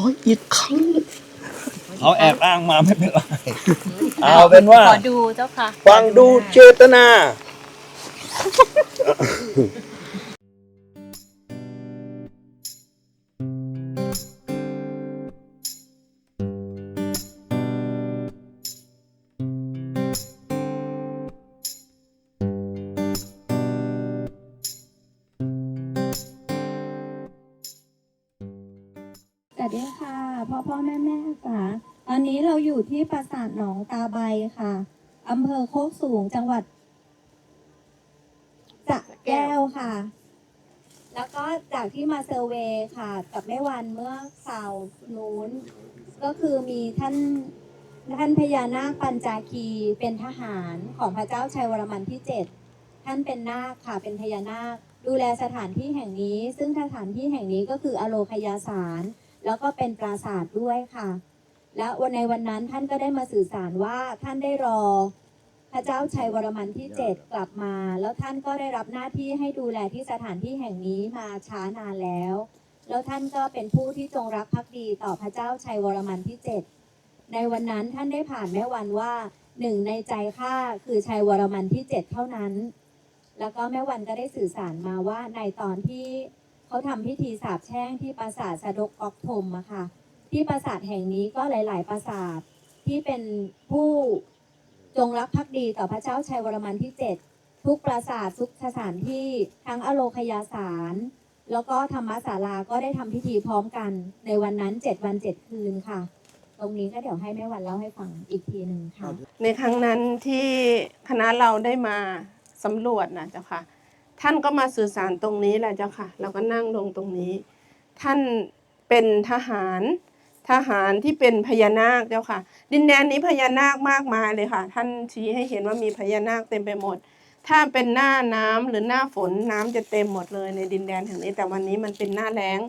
ขออีกครั้งเขาแอบอ้างมาไม่เป็นไร เอาเป็นว่า ขอดูเจ้าค่ะ ฟังดูเจตนา ปราสาทหนองตาใบค่ะอำเภอโคกสูงจังหวัดสระแก้วค่ะ แล้วก็จากที่มาเซอร์เวย์ค่ะ กับแม่วันเมื่อเสาร์นู้น ก็คือมีท่านท่านพญานาคปัญจาคีเป็นทหารของพระเจ้าชัยวรมันที่เจ็ดท่านเป็นนาคค่ะเป็นพญานาค ดูแลสถานที่แห่งนี้ ซึ่งสถานที่แห่งนี้ก็คืออโลคยาสาร แล้วก็เป็นปราสาทด้วยค่ะ และวันในวันนั้นท่านก็ได้มาสื่อสารว่าท่านได้รอ พระเจ้าชัยวรมันที่เจ็ดกลับมา แล้วท่านก็ได้รับหน้าที่ให้ดูแลที่สถานที่แห่งนี้มาช้านานแล้ว แล้วท่านก็เป็นผู้ที่จงรักภักดีต่อพระเจ้าชัยวรมันที่เจ็ดในวันนั้นท่านได้ผ่านแม่วันว่าหนึ่งในใจข้าคือชัยวรมันที่เจ็ดเท่านั้น แล้วก็แม่วันก็ได้สื่อสารมาว่าในตอนที่เขาทำพิธีสาบแช่งที่ปราสาทสะดกออกทมอะค่ะ ที่ปราสาทแห่งนี้ก็หลาย ๆ ปราสาทที่เป็นผู้จงรักภักดีต่อพระเจ้าชัยวรมันที่เจ็ดทุกปราสาททุกสถานที่ทั้งอโลคยาสาร แล้วก็ธรรมศาลาก็ได้ทำพิธีพร้อมกันในวันนั้นเจ็ดวันเจ็ดคืนค่ะ ตรงนี้ก็เดี๋ยวให้แม่วันเล่าให้ฟังอีกทีหนึ่งค่ะ ในครั้งนั้นที่คณะเราได้มาสำรวจนะเจ้าค่ะ ท่านก็มาสื่อสารตรงนี้แหละเจ้าค่ะ เราก็นั่งลงตรงนี้ ท่านเป็นทหาร ทหารที่เป็นพญานาคเจ้าค่ะ ดินแดนนี้พญานาคมากมายเลยค่ะ ท่านชี้ให้เห็นว่ามีพญานาคเต็มไปหมด ถ้าเป็นหน้าน้ำหรือหน้าฝนน้ำจะเต็มหมดเลยในดินแดนแห่งนี้ แต่วันนี้มันเป็นหน้าแล้ง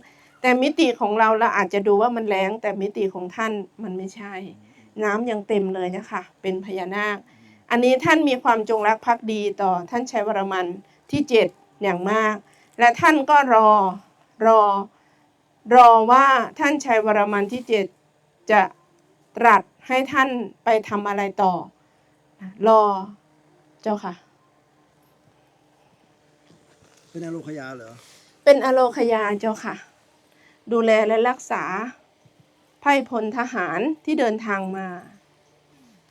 แต่มิติของเราเราอาจจะดูว่ามันแล้ง แต่มิติของท่านมันไม่ใช่ น้ำยังเต็มเลยนะคะเป็นพญานาค อันนี้ท่านมีความจงรักภักดีต่อท่านชัยวรมันที่เจ็ดอย่างมาก และท่านก็รอรอ รอว่าท่านชัยวรมันที่เจ็ดจะตรัสให้ท่านไปทำอะไรต่อ รอเจ้าค่ะ เป็นอโลคยาเหรอ เป็นอโลคยาเจ้าค่ะ ดูแลและรักษาไพร่พลทหารที่เดินทางมา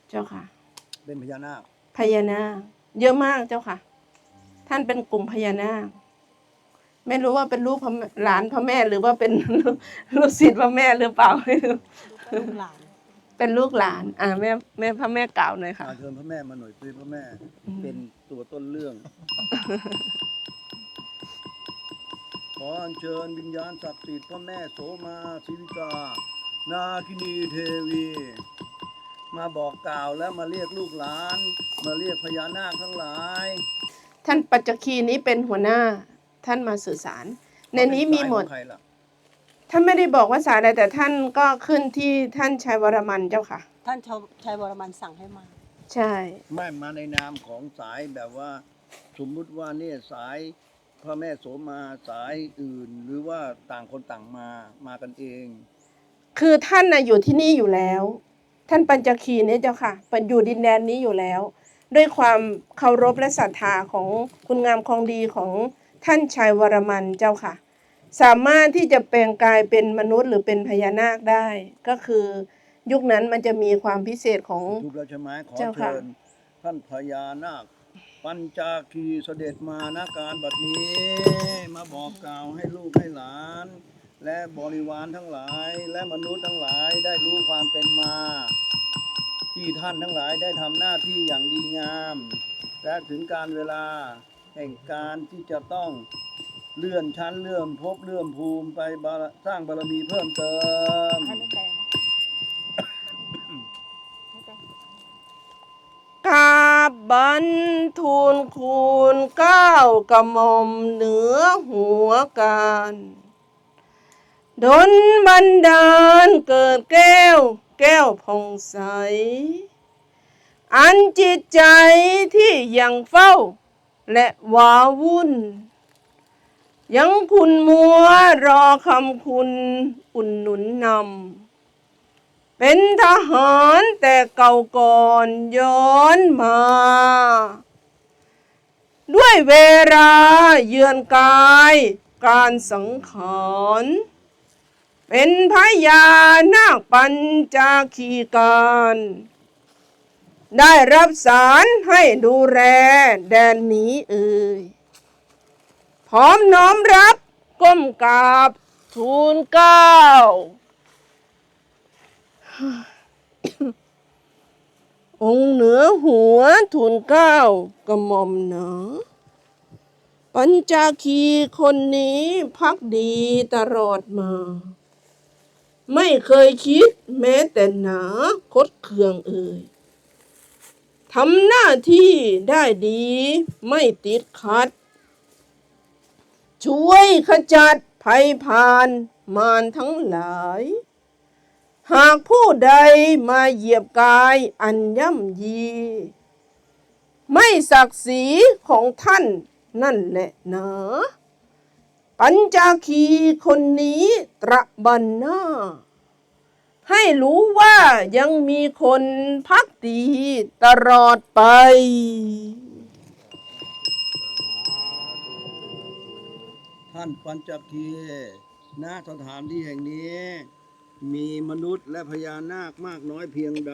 เจ้าค่ะ เป็นพญานาคพญานาคเยอะมากเจ้าค่ะ ท่านเป็นกลุ่มพญานาค ไม่รู้ว่าเป็นลูกพระแม่หลานพระแม่หรือว่าเป็นลูกลูกศิษย์พระแม่หรือเปล่าไม่รู้ลูกหลานเป็นลูกหลาน อ่าแม่แม่พระแม่กล่าวหน่อยค่ะอาเชิญพระแม่มาหน่อยคือพระแม่อืมเป็นตัวต้นเรื่อง ขออัญเชิญวิญญาณศักดิ์สิทธิ์พระแม่โสมาศิวิกา นาคินีเทวี มาบอกกล่าวและมาเรียกลูกหลาน มาเรียกพญานาคทั้งหลาย ท่านปัจจคีนี้เป็นหัวหน้า ท่านมาสื่อสาร ในนี้มีหมดเป็นสายของใครล่ะท่านไม่ได้บอกว่าสายอะไรแต่ท่านก็ขึ้นที่ท่านชัยวรมันเจ้าค่ะ ท่านชาวชัยวรมันสั่งให้มา ใช่ ไม่มาในนามของสายแบบว่า สมมุติว่าเนี่ยสายพระแม่โสมาสายอื่น หรือว่าต่างคนต่างมามากันเอง คือท่านน่ะอยู่ที่นี่อยู่แล้ว ท่านปัญจคีเนี่ยเจ้าค่ะเป็นอยู่ดินแดนนี้อยู่แล้ว ด้วยความเคารพและศรัทธาของคุณงามความดีของ ท่านชัยวรมันเจ้าค่ะ สามารถที่จะแปลงกายเป็นมนุษย์หรือเป็นพญานาคได้ ก็คือยุคนั้นมันจะมีความพิเศษของถูกแล้วใช่ไหมขอเจ้าค่ะเชิญท่านพญานาค ปัญจาคีเสด็จมาณการบัดนี้ มาบอกกล่าวให้ลูกให้หลาน และบริวารทั้งหลาย และมนุษย์ทั้งหลายได้รู้ความเป็นมา ที่ท่านทั้งหลายได้ทำหน้าที่อย่างดีงาม และถึงการเวลา แห่งการที่จะต้องเลื่อนชั้นเลื่อนภพเลื่อนภูมิไปบารสร้างบารมีเพิ่มเติม ให้ไม่แปลงไม่แปลงกราบบันทูลคูณเก้ากระหม่อมเหนือหัวการดนบันดาลเกิดแก้ว แก้วผ่องใส อันจิตใจที่ยังเฝ้า และว้าวุ่น ยังคุณมัวรอคำคุณอุ่นหนุนนำเป็นทหารแต่เก่าก่อนย้อนมา ด้วยเวลาเยือนกายการสังขารเป็นพญานาคปัญจาคีการ ได้รับสารให้ดูแลแดนนี้เอ่ยพร้อมน้อมรับก้มกราบทูลเก้า องค์เหนือหัวทูลเก้ากระหม่อมหนาปัญจาคีคนนี้พักดีตลอดมา ไม่เคยคิดแม้แต่หนาคดเคืองเอ่ย ทำหน้าที่ได้ดีไม่ติดขัด ช่วยขจัดภัยพานมารทั้งหลาย หากผู้ใดมาเหยียบกายอันย่ำยี ไม่ศักดิ์ศรีของท่านนั่นแหละหนะปัญจาคีคนนี้ตระบันหน้า ให้รู้ว่ายังมีคนพักดีตลอดไป ท่านปัญจคีณสถานที่แห่งนี้ มีมนุษย์และพญานาคมากน้อยเพียงใด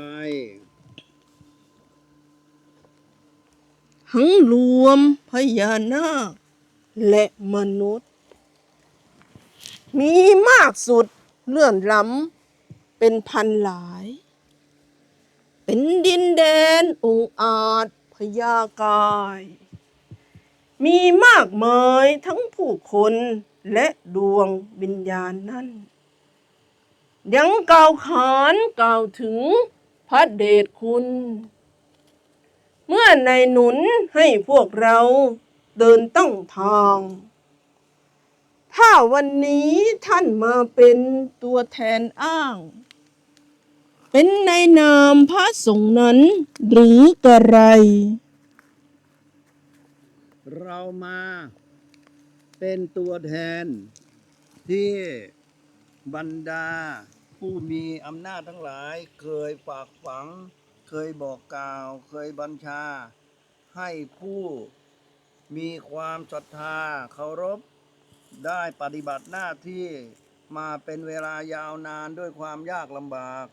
ทั้งรวมพญานาค และมนุษย์ มีมากสุดเลื่อนล้ำ เป็นพันหลาย เป็นดินแดนองค์อาจพญากาย มีมากมายทั้งผู้คนและดวงวิญญาณนั้นยังกล่าวขานกล่าวถึงพระเดชคุณ เมื่อในหนุนให้พวกเราเดินต้องทาง ถ้าวันนี้ท่านมาเป็นตัวแทนอ้าง เป็นในนามพระสงฆ์นั้น หรือกระไร เรามาเป็นตัวแทนที่บรรดาผู้มีอำนาจทั้งหลาย เคยฝากฝัง เคยบอกกล่าว เคยบัญชา ให้ผู้มีความศรัทธาเคารพ ได้ปฏิบัติหน้าที่มาเป็นเวลายาวนานด้วยความยากลำบาก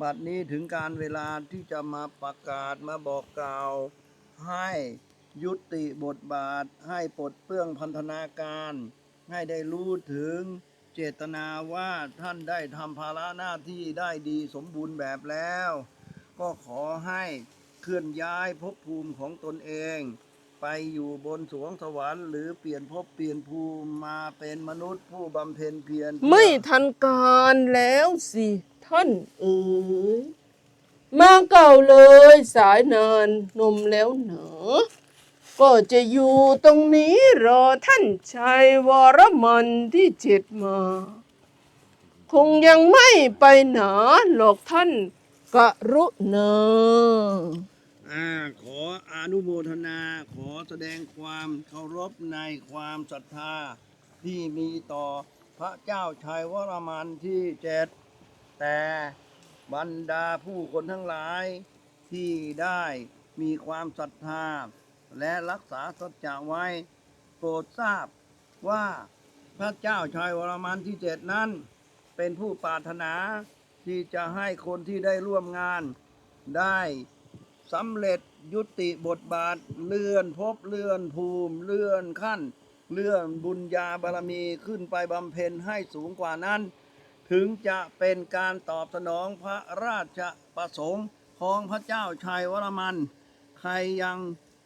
บัดนี้ถึงการเวลาที่จะมาประกาศมาบอกกล่าว ให้ยุติบทบาทให้ปลดเปลื้องพันธนาการ ให้ได้รู้ถึงเจตนาว่าท่านได้ทำภาระหน้าที่ได้ดีสมบูรณ์แบบแล้ว ก็ขอให้เคลื่อนย้ายภพภูมิของตนเอง ไปอยู่บนสวงสวรรค์หรือเปลี่ยนภพเปลี่ยนภูมิมาเป็นมนุษย์ผู้บำเพ็ญเพียรไม่ทันการแล้วสิ ท่านเอ๋ยมาเก่าเลยสายนานนมแล้วหนอ ก็จะอยู่ตรงนี้รอท่านชายวรมันที่เจ็ดมา คงยังไม่ไปหนาหรอกท่านกรุณาอ่าขออนุโมทนาขอแสดงความเคารพในความศรัทธาที่มีต่อพระเจ้าชัยวรมันที่เจ็ด แต่บรรดาผู้คนทั้งหลาย ที่ได้มีความศรัทธา และรักษาสัจจะไว้ โปรดทราบว่าพระเจ้าชัยวรมันที่เจ็ดนั้น เป็นผู้ปรารถนาที่จะให้คนที่ได้ร่วมงาน ได้สำเร็จยุติบทบาทเลื่อนภพเลื่อนภูมิ เลื่อนขั้น เลื่อนบุญญาบารมีขึ้นไปบำเพ็ญให้สูงกว่านั้น ถึงจะเป็นการตอบสนองพระราชประสงค์ของพระเจ้าชัยวรมัน ใครยัง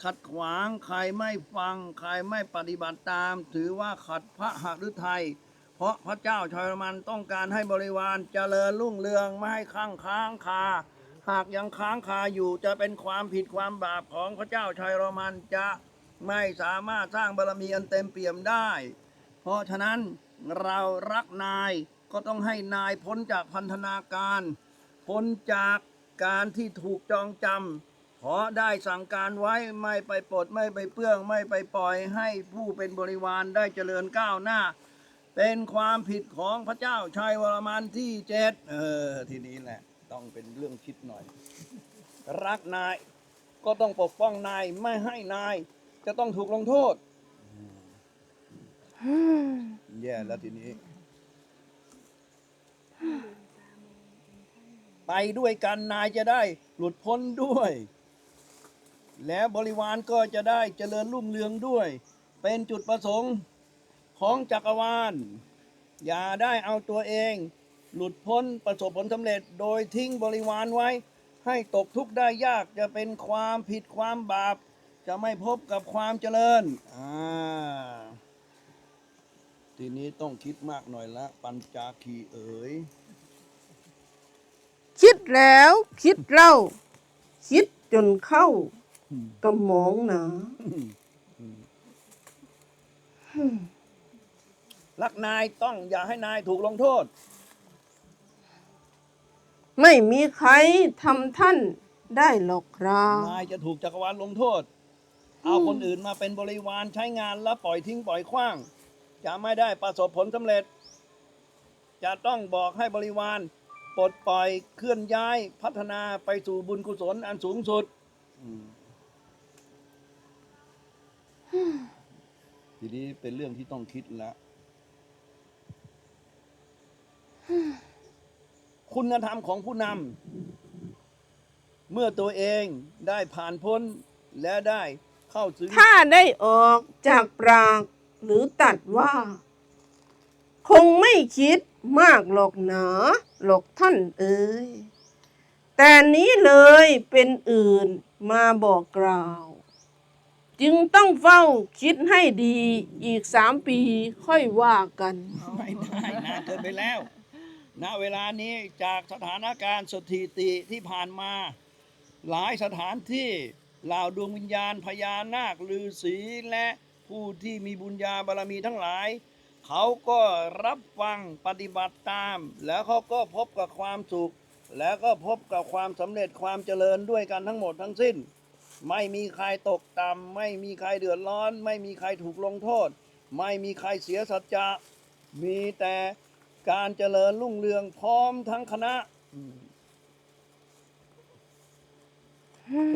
ขัดขวางใครไม่ฟังใครไม่ปฏิบัติตาม ถือว่าขัดพระหฤทัยเพราะพระเจ้าชัยวรมันต้องการให้บริวารเจริญรุ่งเรืองไม่ให้ข้างค้างคา หากยังค้างคาอยู่จะเป็นความผิดความบาปของพระเจ้าชัยวรมันจะไม่สามารถสร้างบารมีอันเต็มเปี่ยมได้ เพราะฉะนั้นเรารักนาย ก็ต้องให้นายพ้นจากพันธนาการ พ้นจากการที่ถูกจองจำขอได้สั่งการไว้ไม่ไปปลดไม่ไปเปื้อง ไม่ไปปล่อยให้ผู้เป็นบริวารได้เจริญก้าวหน้า เป็นความผิดของพระเจ้าชัยวรมันที่เจ็ดเออทีนี้แหละ ต้องเป็นเรื่องคิดหน่อย รักนายก็ต้องปกป้องนายไม่ให้นาย จะต้องถูกลงโทษแย่แล้วทีนี้ ไปด้วยกันนายจะได้หลุดพ้นด้วย แล้วบริวารก็จะได้เจริญรุ่งเรืองด้วย เป็นจุดประสงค์ของจักรวาล อย่าได้เอาตัวเอง หลุดพ้นประสบผลสำเร็จโดยทิ้งบริวารไว้ ให้ตกทุกข์ได้ยากจะเป็นความผิดความบาป จะไม่พบกับความเจริญอ่าทีนี้ต้องคิดมากหน่อยละ ปัญจาคีเอ๋ย คิดแล้วคิดเล่า คิดจนเข้าตมองหนารักนายต้องอย่าให้นายถูกลงโทษ ไม่มีใครทำท่านได้หรอกครับนายจะถูกจักรวาลลงโทษ เอาคนอื่นมาเป็นบริวารใช้งานแล้วปล่อยทิ้งปล่อยขว้าง จะไม่ได้ประสบผลสำเร็จ จะต้องบอกให้บริวาร ปลดปล่อยเคลื่อนย้ายพัฒนาไปสู่บุญกุศลอันสูงสุดอืมทีนี้เป็นเรื่องที่ต้องคิดแล้วคุณธรรมของผู้นำเมื่อตัวเองได้ผ่านพ้นและได้เข้าถึง ถ้าได้ออกจากปรากหรือตัดว่า คงไม่คิด มากหรอกหนาหรอกท่านเอ๋ยแต่นี้เลยเป็นอื่นมาบอกกล่าว จึงต้องเฝ้าคิดให้ดีอีกสามปีค่อยว่ากัน ไม่ได้นานเกินไปแล้ว ณ เวลานี้จากสถานการณ์สถิติที่ผ่านมา หลายสถานที่เหล่าดวงวิญญาณพญานาคฤาษีและผู้ที่มีบุญญาบารมีทั้งหลาย เขาก็รับฟังปฏิบัติตาม แล้วเขาก็พบกับความสุข แล้วก็พบกับความสำเร็จความเจริญด้วยกันทั้งหมดทั้งสิ้น ไม่มีใครตกต่ำไม่มีใครเดือดร้อน ไม่มีใครถูกลงโทษ ไม่มีใครเสียสัจจะมีแต่การเจริญรุ่งเรืองพร้อมทั้งคณะ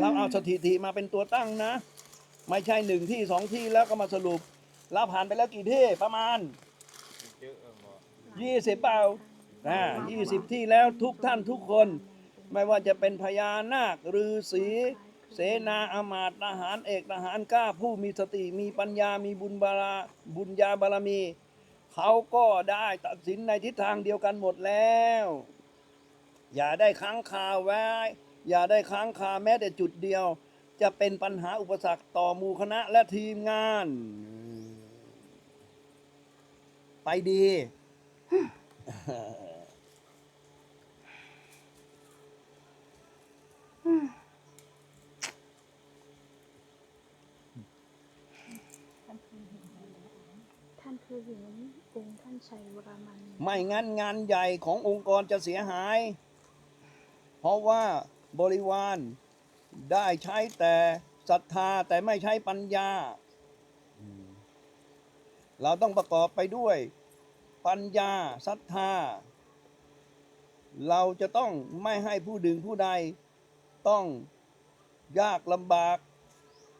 เราเอาสถิติมาเป็นตัวตั้งนะ ไม่ใช่หนึ่งที่สองที่แล้วก็มาสรุป เราผ่านไปแล้วกี่ที่ประมาณยี่สิบเปล่าอ่ายี่สิบที่แล้วทุกท่านทุกคน ไม่ว่าจะเป็นพญานาคฤาษีเสนาอามาตย์ทหารเอกทหารกล้าผู้มีสติมีปัญญามีบุญบาราบุญญาบารมี เขาก็ได้ตัดสินในทิศทางเดียวกันหมดแล้ว อย่าได้ค้างคาไว้ อย่าได้ค้างคาแม้แต่จุดเดียว จะเป็นปัญหาอุปสรรคต่อมูคณะและทีมงาน ไปดี ท่านคือเห็นองค์ท่านชัยวรมันไม่งั้นงานใหญ่ขององค์กรจะเสียหาย เพราะว่าบริวารได้ใช้แต่ศรัทธาแต่ไม่ใช้ปัญญา เราต้องประกอบไปด้วย ปัญญาศรัทธา เราจะต้องไม่ให้ผู้ดึงผู้ใด ต้องยากลำบาก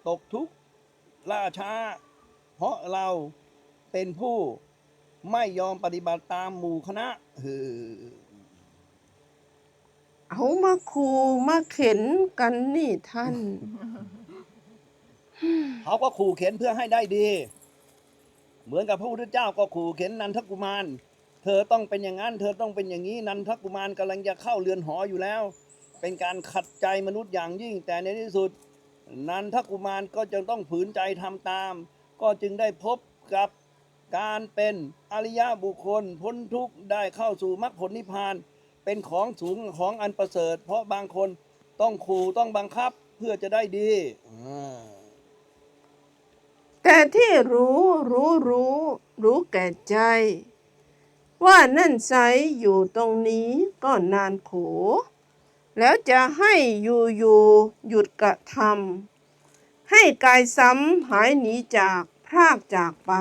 ตกทุกข์ล่าช้า เพราะเราเป็นผู้ไม่ยอมปฏิบัติตามหมู่คณะเออเอามาคูมาเข็นกันนี่ท่าน เขาก็ขู่เข็นเพื่อให้ได้ดี เหมือนกับพระพุทธเจ้าก็ขู่เข็นนันทกุมาร เธอต้องเป็นอย่างนั้น เธอต้องเป็นอย่างนี้นันทกุมารกำลังจะเข้าเรือนหออยู่แล้ว เป็นการขัดใจมนุษย์อย่างยิ่ง แต่ในที่สุด นันทกุมารก็จะต้องฝืนใจทำตาม ก็จึงได้พบกับการเป็นอริยบุคคลพ้นทุกข์ได้เข้าสู่มรรคผลนิพพาน เป็นของสูงของอันประเสริฐ เพราะบางคนต้องขู่ต้องบังคับเพื่อจะได้ดีอ่า แต่ที่รู้รู้รู้ รู้แก่ใจ ว่านั่นไซอยู่ตรงนี้ก็นานโข แล้วจะให้อยู่อยู่หยุดกระทำให้กายซ้ำหายหนีจากพรากจากไป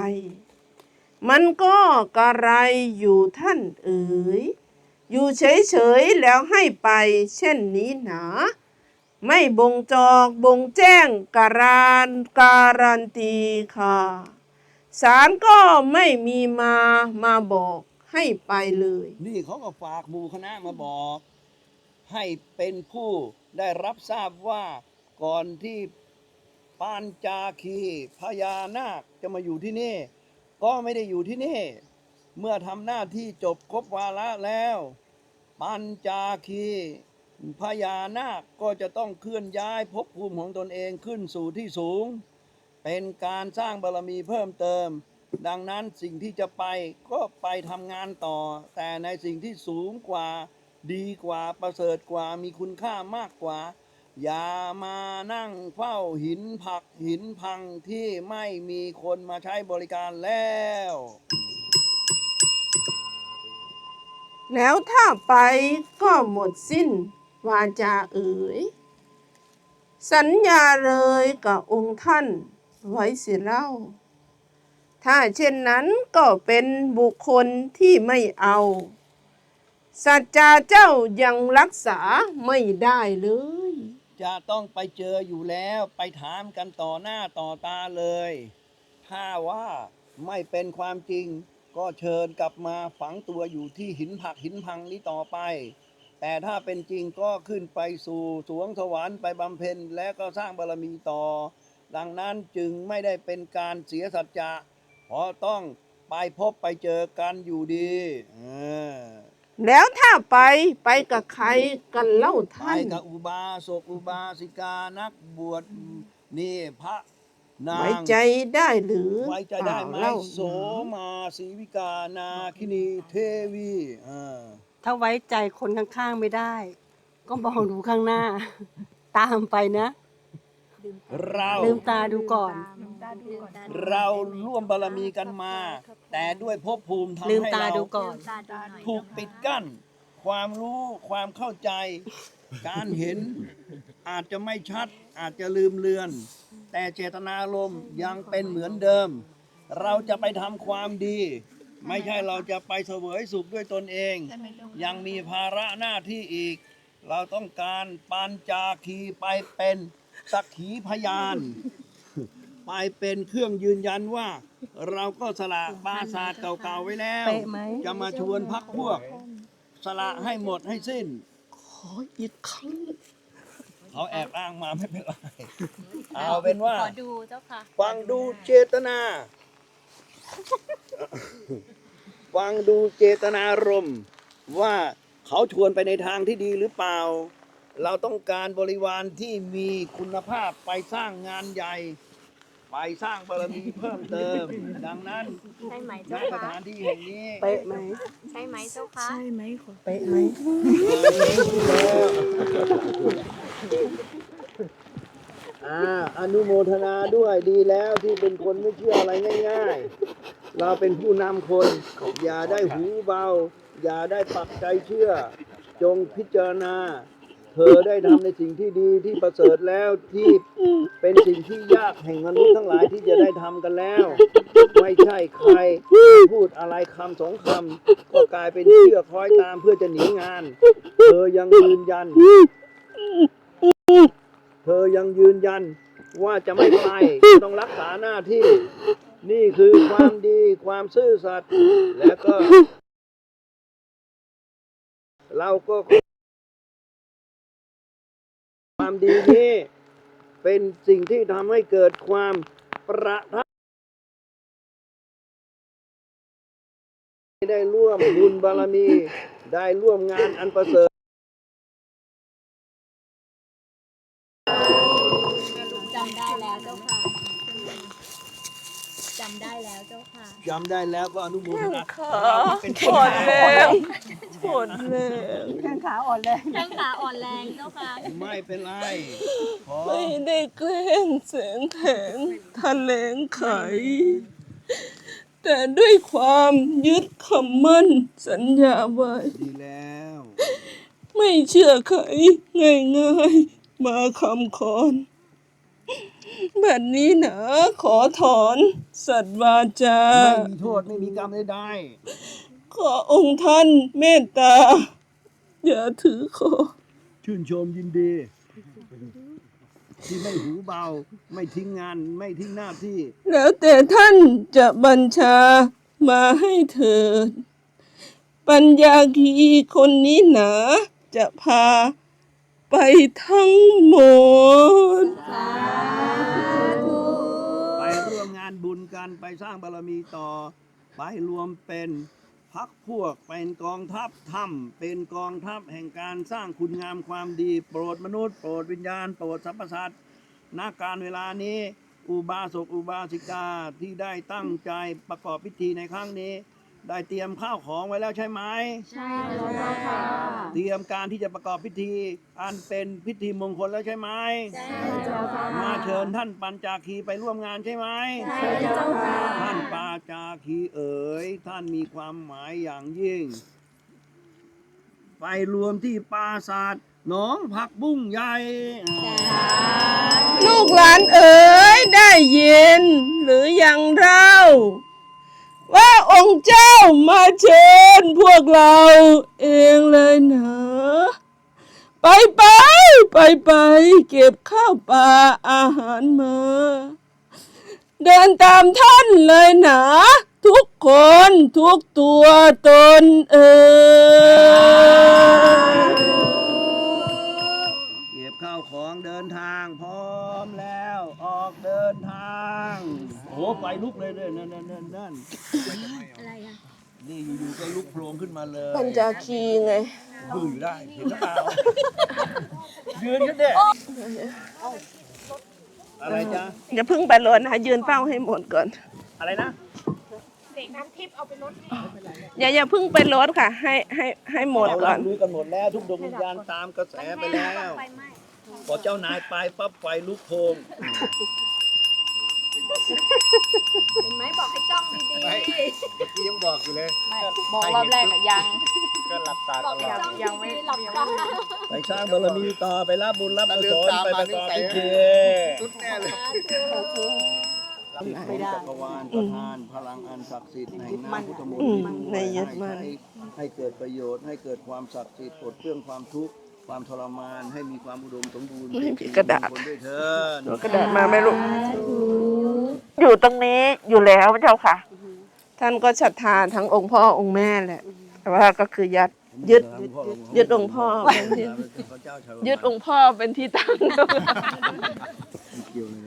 มันก็กระไรอยู่ท่านเอ๋ยอยู่เฉยๆแล้วให้ไปเช่นนี้หนา ไม่บ่งจอกบ่งแจ้งการานการันตีค่ะศาลก็ไม่มีมามาบอกให้ไปเลย นี่เขาก็ฝากหมู่คณะมาบอก ให้เป็นผู้ได้รับทราบว่าก่อนที่ปานจาคีพญานาคจะมาอยู่ที่นี่ ก็ไม่ได้อยู่ที่นี่ เมื่อทำหน้าที่จบครบวาระแล้ว ปัญจาคี พญานาคก็จะต้องเคลื่อนย้ายภพภูมิของตนเองขึ้นสู่ที่สูง เป็นการสร้างบารมีเพิ่มเติม ดังนั้นสิ่งที่จะไปก็ไปทำงานต่อ แต่ในสิ่งที่สูงกว่าดีกว่าประเสริฐกว่ามีคุณค่ามากกว่า อย่ามานั่งเฝ้าหินผักหินพังที่ไม่มีคนมาใช้บริการแล้ว แล้วถ้าไปก็หมดสิ้น วาจาเอ๋ย สัญญาเลยกับองค์ท่านไว้เสียเล่า ถ้าเช่นนั้นก็เป็นบุคคลที่ไม่เอา สัจจาเจ้ายังรักษาไม่ได้เลย จะต้องไปเจออยู่แล้วไปถามกันต่อหน้าต่อตาเลย ถ้าว่าไม่เป็นความจริง ก็เชิญกลับมาฝังตัวอยู่ที่หินผักหินพังนี้ต่อไป แต่ถ้าเป็นจริงก็ขึ้นไปสู่สวงสวรรค์ไปบำเพ็ญและก็สร้างบารมีต่อ ดังนั้นจึงไม่ได้เป็นการเสียสัจจะเพราะต้องไปพบไปเจอกันอยู่ดีเออแล้วถ้าไปไปกับใครกันเล่าไปท่าน กับอุบาสกอุบาสิกานักบวชนี่พระนางไว้ใจได้หรือไว้ใจได้ไหมเปล่าเล่า โสมาสีวิกานาคินีเทวีอ่า ถ้าไว้ใจคนข้างๆไม่ได้ ก็มองดูข้างหน้า ตามไปนะ เราลืมตาดูก่อนเราร่วมบารมีกันมา แต่ด้วยภพภูมิทำลืมให้ตาเราดูก่อนถูกปิดกั้น ความรู้ความเข้าใจ การเห็นอาจจะไม่ชัด อาจจะลืมเลือน แต่เจตนารมณ์ยังเป็นเหมือนเดิม เราจะไปทำความดี ไม่ใช่เราจะไปเสวยสุขด้วยตนเอง ยังมีภาระหน้าที่อีก เราต้องการปัญจาคีไปเป็นสักขีพยาน ไปเป็นเครื่องยืนยันว่า เราก็สละปราสาทเก่าๆไว้แล้วเป๊ะไหมจะมาชวนพักพวก สละให้หมดให้สิ้น ขออีกครั้งเขาแอบอ้างมาไม่เป็นไร เอาเป็นว่า ขอดูเจ้าค่ะ ฟังดูเจตนา ฟังดูเจตนารมณ์ว่าเขาชวนไปในทางที่ดีหรือเปล่า เราต้องการบริวารที่มีคุณภาพไปสร้างงานใหญ่ ไปสร้างบารมีเพิ่มเติม ดังนั้นใช่ไหมณเจ้าสค่ะถานที่แห่งนี้เป๊ะไหมใช่ไหมเจ้าค่ะเป๊ะไหม อ่าอนุโมทนาด้วยดีแล้วที่เป็นคนไม่เชื่ออะไรง่าย ๆ เราเป็นผู้นำคน อย่าได้หูเบา อย่าได้ปักใจเชื่อ จงพิจารณา เธอได้ทำในสิ่งที่ดีที่ประเสริฐแล้วที่เป็นสิ่งที่ยากแห่งมนุษย์ทั้งหลายที่จะได้ทำกันแล้ว ไม่ใช่ใครพูดอะไรคำสองคำก็กลายเป็นเชื่อคล้อยตามเพื่อจะหนีงาน เธอยังยืนยัน เธอยังยืนยันว่าจะไม่ไปต้องรักษาหน้าที่ นี่คือความดีความซื่อสัตย์และก็ เราก็ขอความดีนี้เป็นสิ่งที่ทำให้เกิดความประทับได้ร่วมบุญบารมี ได้ร่วมงานอันประเสริฐ จำได้ แล้วเจ้าค่ะจำได้แล้วเจ้าค่ะจำได้แล้วก็อนุโมทนาขาเป็นปวดแล้วปวดแล้วแข้งขาอ่อนแรงแข้งขาอ่อนแรงเจ้าค่ะ ไม่เป็นไรขอไม่ได้แกล้งแสงแข็งทะเลงไข แต่ด้วยความยึดคำมั่นสัญญาไว้ ดีแล้ว ไม่ไม่เชื่อใครง่ายๆมาคำคอนแบบนี้นะขอถอนสัตว์วาจา ไม่มีโทษไม่มีกรรมใดขอองค์ท่านเมตตา อย่าถือขอๆชื่นชมยินดี ที่ไม่หูเบา ไม่ทิ้งงานไม่ทิ้งหน้าที่ แล้วแต่ท่านจะบัญชามาให้เถิด ปัญญาคีคนนี้หนาจะพาไปทั้งหมดไปานบุญกันไปสร้างบารมีต่อ ไปรวมเป็นพักพวกเป็นกองทัพถ้ำเป็นกองทัพแห่งการสร้างคุณงามความดี โปรดมนุษย์โปรดวิญญาณ โปรดสรรพสัตว์ณการเวลานี้ อุบาสกอุบาสิกาที่ได้ตั้งใจประกอบพิธีในครั้งนี้ ได้เตรียมข้าวของไว้แล้วใช่ไหมใช่แล้วค่ะ เตรียมการที่จะประกอบพิธี อันเป็นพิธีมงคลแล้วใช่ไหมใช่แล้วค่ะ มาเชิญท่านปัญจาคีไปร่วมงานใช่ไหมใช่เจ้าค่ะ ท่านปาจาคีเอ๋ยท่านมีความหมายอย่างยิ่ง ไปรวมที่ปราสาทหนองผักบุ้งใหญ่อ่าลูกหลานเอ๋ยได้ยิน หรือยังเรา ว่าองค์เจ้ามาเชิญพวกเราเองเลยนะไปไปไปไปเก็บข้าวปลาอาหารมา เดินตามท่านเลยนะทุกคนทุกตัวตนเออ ไฟลุกเลยเลยนั่นนั่นนั่นนั่นอะไรอะนี่อยู่ๆก็ลุกโผล่ขึ้นมาเลยปัญจาคีไงดูอยู่ได้เห็นหรือเปล่ายืนกันเด็อะไรจ๊ะอย่าเพิ่งไปรถนะคะยืนเป้าให้หมดก่อน อะไรนะอย่าอย่าเพิ่งไปรถค่ะ ให้ให้ให้หมดก่อนเรารู้กันหมดแล้วทุกดวงวิญญาณตามกระแสไปแล้วพอเจ้านายไปปั๊บไฟลุกโพง เห็นไหมบอกให้จ้องดีพี่ยังบอกอยู่เลยๆบอกรอบแรกอะยัง ก็หลับตาบตอกลให้อด จ้องยังไม่หลับตาไปสร้างบารมีต่อไปรับบุญรับกุศลไปประกอบพิธีสุดแน่เลยที่ของจักรวาลประทานพลังอันศักดิ์สิทธิ์แห่งน้ำพุทธมนอืมต์ในยึดมั่น ให้ให้เกิดประโยชน์ ให้เกิดความศักดิ์สิทธิ์ปลดเปลื้องความทุกข์ความทรมานให้มีความอุดมสมบูรณ์ไม่มีกระดาษ เป็นสิริมงคลด้วยเถิดเอากระดาษมาไหม่ลูก อยู่ตรงนี้อยู่แล้วเจ้าค่ะ ท่านก็ศรัทธาทั้งองค์พ่อองค์แม่แหละ แต่ว่าก็คือยัดยึดยึดองค์พ่อเป็นที่พระเจ้าชาวยึดองค์พ่อเป็นที่ตั้งเกี่ยวเลย